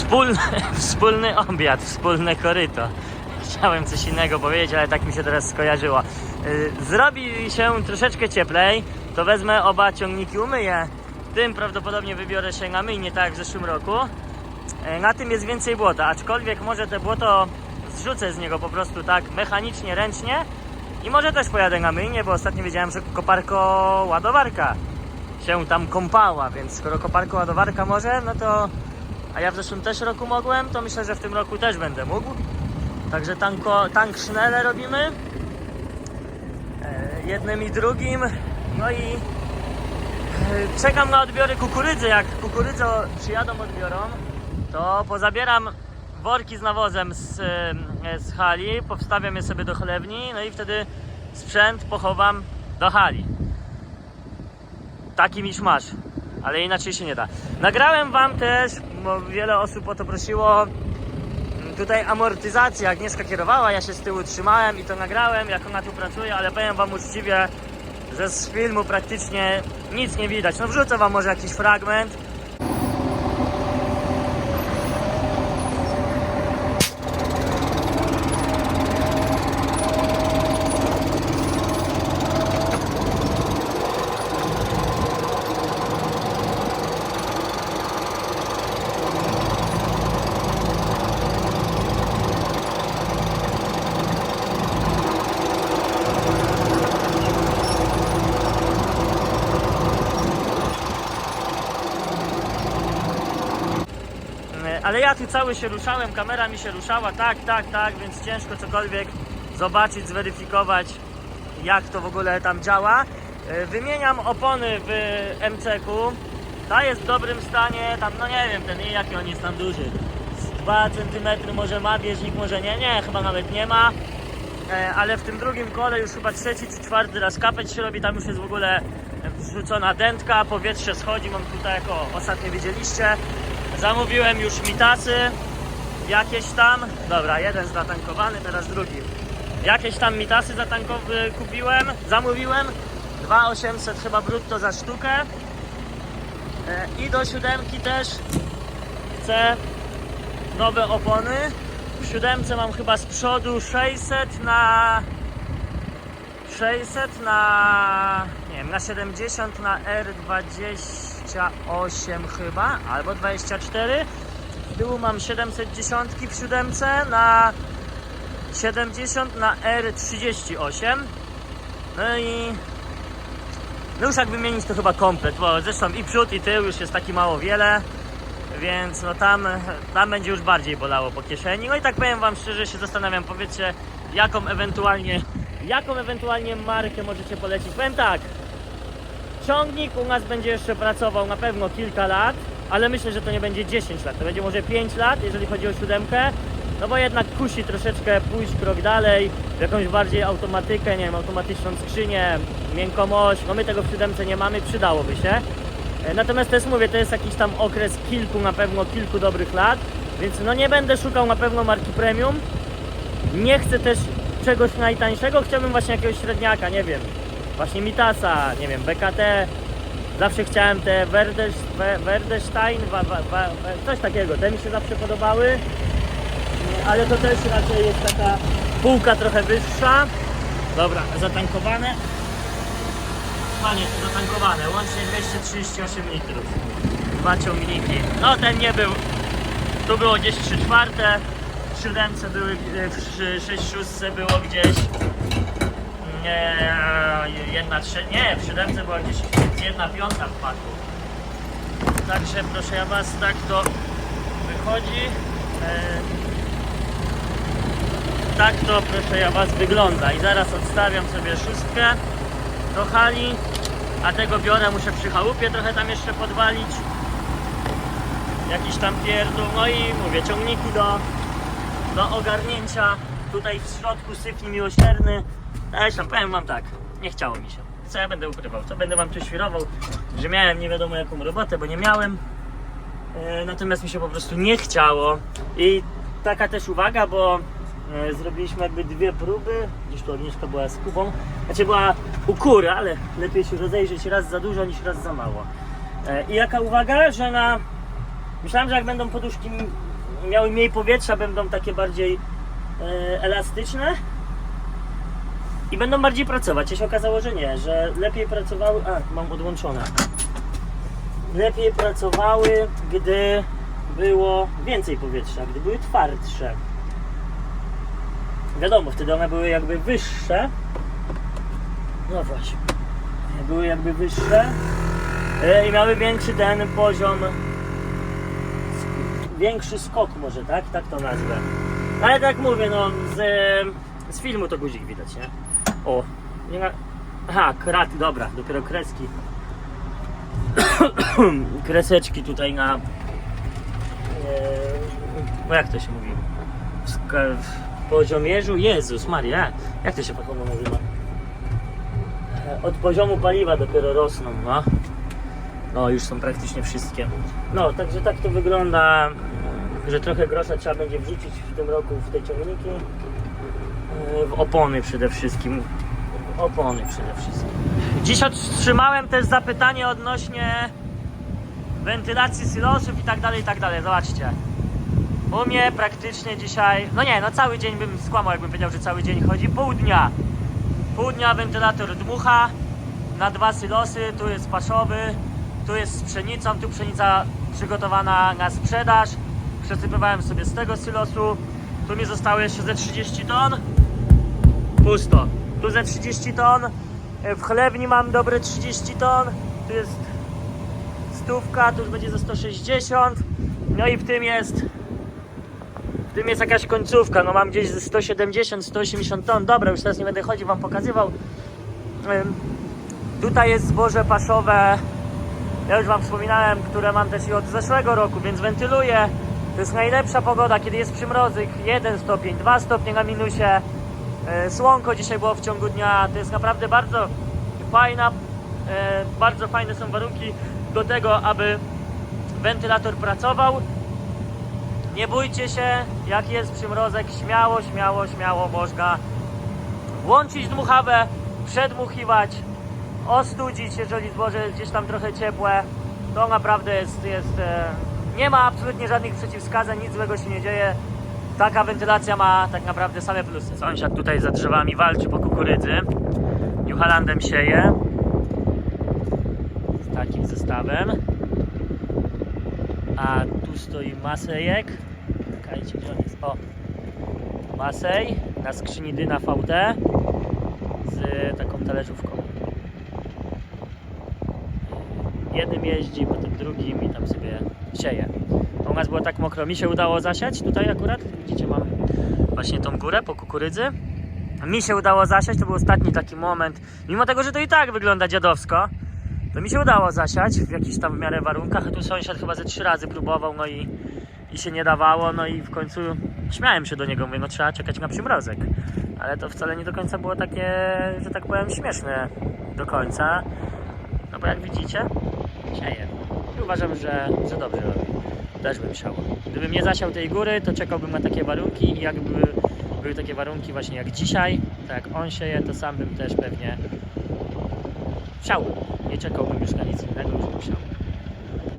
Wspólny, wspólny obiad, wspólne koryto. Chciałem coś innego powiedzieć, ale tak mi się teraz skojarzyło. Y, Zrobi się troszeczkę cieplej, to wezmę oba ciągniki, umyję. Tym prawdopodobnie wybiorę się na myjnie, tak jak w zeszłym roku. E, Na tym jest więcej błota, aczkolwiek może te błoto zrzucę z niego po prostu tak mechanicznie, ręcznie i może też pojadę na myjnie, bo ostatnio wiedziałem, że koparko ładowarka się tam kąpała, więc skoro koparko ładowarka może, no to a ja w zeszłym też roku mogłem, to myślę, że w tym roku też będę mógł. Także tanko, tank sznele robimy e, jednym i drugim. No i e, czekam na odbiory kukurydzy. Jak kukurydzę przyjadą, odbiorą, to pozabieram worki z nawozem z, e, z hali, powstawiam je sobie do chlewni, no i wtedy sprzęt pochowam do hali. Taki misz masz, ale inaczej się nie da. Nagrałem Wam też, wiele osób o to prosiło, tutaj amortyzacja. Agnieszka kierowała, ja się z tyłu trzymałem i to nagrałem, jak ona tu pracuje, ale powiem Wam uczciwie, że z filmu praktycznie nic nie widać. No wrzucę Wam może jakiś fragment. E, Ale ja tu cały się ruszałem, kamera mi się ruszała, tak, tak, tak, więc ciężko cokolwiek zobaczyć, zweryfikować, jak to w ogóle tam działa. E, Wymieniam opony w MCK-u. Ta jest w dobrym stanie, tam no nie wiem, ten jaki on jest tam duży. Z 2 cm może ma, bieżnik może nie, nie, chyba nawet nie ma. E, ale w tym drugim kole już chyba trzeci czy czwarty raz kapeć się robi, tam już jest w ogóle wrzucona dętka, powietrze schodzi, mam tutaj jako ostatnio widzieliście. Zamówiłem już mitasy, jakieś tam, dobra, jeden zatankowany, teraz drugi. Jakieś tam mitasy zatankowy kupiłem, zamówiłem, 2800 chyba brutto za sztukę. E, I do siódemki też chcę nowe opony. W siódemce mam chyba z przodu 600 na 600 na nie wiem, na 70 na R28 chyba, albo 24. Z tyłu mam 710 w siódemce na 70 na R38. No i no już jak wymienić to chyba komplet, bo zresztą i przód i tył już jest taki mało wiele, więc no tam, tam będzie już bardziej bolało po kieszeni. No i tak powiem wam szczerze, się zastanawiam, powiedzcie jaką ewentualnie, jaką ewentualnie markę możecie polecić. Powiem tak, ciągnik u nas będzie jeszcze pracował na pewno kilka lat, ale myślę, że to nie będzie 10 lat, to będzie może 5 lat, jeżeli chodzi o siódemkę. No bo jednak kusi troszeczkę pójść krok dalej, w jakąś bardziej automatykę, nie wiem, automatyczną skrzynię, miękkomość. No my tego w siódemce nie mamy, przydałoby się. E, Natomiast też mówię, to jest jakiś tam okres kilku, na pewno kilku dobrych lat, więc no nie będę szukał na pewno marki premium. Nie chcę też czegoś najtańszego, chciałbym właśnie jakiegoś średniaka, nie wiem, właśnie Mitasa, nie wiem, BKT. Zawsze chciałem te Werdes, We- Werdestein, coś takiego, te mi się zawsze podobały, ale to też raczej jest taka półka trochę wyższa. Dobra, zatankowane. Panie, zatankowane, łącznie 238 litrów. Dwa ciągniki. No ten nie był, tu było gdzieś 3 czwarte, w siódemce były, w 6 szóstce było gdzieś jedna trze... nie, w siódemce była gdzieś jedna piąta w paku. Także proszę ja was, tak to wychodzi. E, tak to proszę ja was wygląda i zaraz odstawiam sobie szóstkę do hali, a tego biorę muszę przy chałupie trochę tam jeszcze podwalić. Jakiś tam pierdół, no i mówię, ciągniki do, do ogarnięcia. Tutaj w środku sypni miłosierny. Zresztą powiem wam tak, nie chciało mi się. Co ja będę ukrywał? Co będę wam tu świrował, że miałem nie wiadomo jaką robotę, bo nie miałem. E, Natomiast mi się po prostu nie chciało. I taka też uwaga, bo e, zrobiliśmy jakby dwie próby. Gdzieś tu Agnieszka była z Kubą. Znaczy była u kury, ale lepiej się rozejrzeć raz za dużo niż raz za mało. E, I jaka uwaga, że na... Myślałem, że jak będą poduszki miały mniej powietrza, będą takie bardziej e, elastyczne i będą bardziej pracować. A się okazało, że nie, że lepiej pracowały. A, mam odłączone. Lepiej pracowały, gdy było więcej powietrza, gdy były twardsze. Wiadomo, wtedy one były jakby wyższe. No właśnie. Były jakby wyższe e, i miały większy ten poziom większy skok może, tak? Tak to nazwę. Ale tak mówię, no z, z filmu to guzik widać, nie? O, nie ma... Aha, krat, dobra, dopiero kreski. Kreseczki tutaj na... E, jak to się mówi? W, w poziomierzu? Jezus Maria, jak to się fachowo nazywa? E, Od poziomu paliwa dopiero rosną, no. No, już są praktycznie wszystkie. No, także tak to wygląda, że trochę grosza trzeba będzie wrzucić w tym roku w te ciągniki. Yy, W opony przede wszystkim. Opony przede wszystkim. Dziś otrzymałem też zapytanie odnośnie wentylacji silosów i tak dalej, i tak dalej. Zobaczcie. U mnie praktycznie dzisiaj, no nie, no cały dzień bym skłamał, jakbym powiedział, że cały dzień chodzi. Pół dnia. Pół dnia wentylator dmucha na dwa silosy, tu jest paszowy, tu jest z pszenicą, tu pszenica przygotowana na sprzedaż. Przesypywałem sobie z tego silosu. Tu mi zostało jeszcze ze 30 ton. Pusto. Tu ze 30 ton. W chlewni mam dobre 30 ton. Tu jest stówka, tu już będzie ze 160. No i w tym jest w tym jest jakaś końcówka, no mam gdzieś ze 170, 180 ton. Dobra, już teraz nie będę chodził, wam pokazywał. Tutaj jest zboże paszowe, ja już Wam wspominałem, które mam też i od zeszłego roku, więc wentyluję. To jest najlepsza pogoda, kiedy jest przymrozyk, 1 stopień, 2 stopnie na minusie. E, Słonko dzisiaj było w ciągu dnia, to jest naprawdę bardzo fajna, e, bardzo fajne są warunki do tego, aby wentylator pracował. Nie bójcie się, jak jest przymrozek, śmiało, śmiało, śmiało można włączyć dmuchawę, przedmuchiwać, ostudzić, jeżeli zboże jest gdzieś tam trochę ciepłe. To naprawdę jest, jest e, nie ma absolutnie żadnych przeciwwskazań, nic złego się nie dzieje. Taka wentylacja ma tak naprawdę same plusy. Sąsiad tutaj za drzewami walczy po kukurydzy. New sieje. Z takim zestawem. A tu stoi Masejek. Czekajcie, gdzie on jest? O! Masej na skrzyni Dyna VT z taką talerzówką. Jednym jeździ, potem drugim i tam sobie sieje. U nas było tak mokro, mi się udało zasiać tutaj akurat. Widzicie, mam właśnie tą górę po kukurydzy. Mi się udało zasiać, to był ostatni taki moment. Mimo tego, że to i tak wygląda dziadowsko, to mi się udało zasiać w jakichś tam w miarę warunkach. A tu sąsiad chyba ze trzy razy próbował, no i, i się nie dawało. No i w końcu śmiałem się do niego, mówię, no trzeba czekać na przymrozek. Ale to wcale nie do końca było takie, że tak powiem, śmieszne do końca. No bo jak widzicie, sieje. Uważam, że, że dobrze robi. Też bym siał. Gdybym nie zasiał tej góry, to czekałbym na takie warunki i jakby były takie warunki właśnie jak dzisiaj, tak jak on sieje, to sam bym też pewnie siał. Nie czekałbym już na nic innego, już bym.